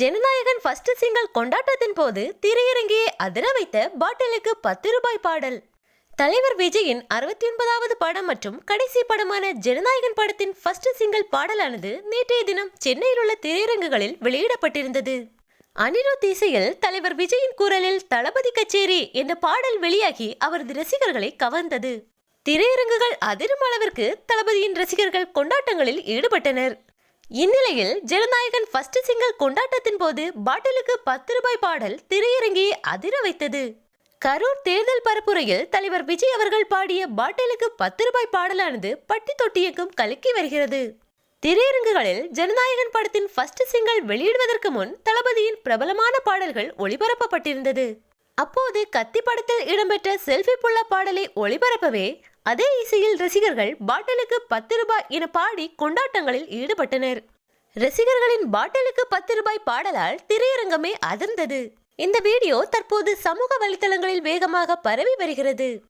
Jananayagan first single கொண்டாட்டத்தின் போது திரையரங்கியை அதிர வைத்த பாட்டிலுக்கு பத்து ரூபாய் பாடல். தலைவர் விஜயின் அறுபத்தி ஒன்பதாவது படம் மற்றும் கடைசி படமான ஜனநாயகன் படத்தின் ஃபர்ஸ்ட் சிங்கிள் பாடலானது நேற்றைய தினம் சென்னையில் உள்ள திரையரங்குகளில் வெளியிடப்பட்டிருந்தது. அனிருத் இசையில் தலைவர் விஜயின் குரலில் தளபதி கச்சேரி என்ற பாடல் வெளியாகி அவரது ரசிகர்களை கவர்ந்தது. திரையரங்குகள் அதிரும் அளவிற்கு தளபதியின் ரசிகர்கள் கொண்டாட்டங்களில் ஈடுபட்டனர். இந்நிலையில் ஜனநாயகன் ஃபர்ஸ்ட் சிங்கிள் கொண்டாட்டத்தின் போது பாட்டிலுக்கு பத்து ரூபாய் பாடல் திரையரங்கி அதிர வைத்தது. கரூர் தேர்தல் பரப்புரையில் தலைவர் விஜய் அவர்கள் பாடிய பாட்டிலுக்கு பத்து ரூபாய் பாடலானது பட்டி தொட்டியக்கும் கலக்கி வருகிறது. திரையரங்குகளில் ஜனநாயகன் படத்தின் ஃபர்ஸ்ட் சிங்கிள் வெளியிடுவதற்கு முன் தளபதியின் பிரபலமான பாடல்கள் ஒளிபரப்பப்பட்டிருந்தது. அப்போது கத்தி படத்தில் இடம்பெற்ற செல்ஃபி புள்ள பாடலை ஒளிபரப்பவே அதே இசையில் ரசிகர்கள் பாட்டிலுக்கு பத்து ரூபாய் என பாடி கொண்டாட்டங்களில் ஈடுபட்டனர். ரசிகர்களின் பாட்டிலுக்கு பத்து ரூபாய் பாடலால் திரையரங்கமே அதிர்ந்தது. இந்த வீடியோ தற்போது சமூக வலைத்தளங்களில் வேகமாக பரவி வருகிறது.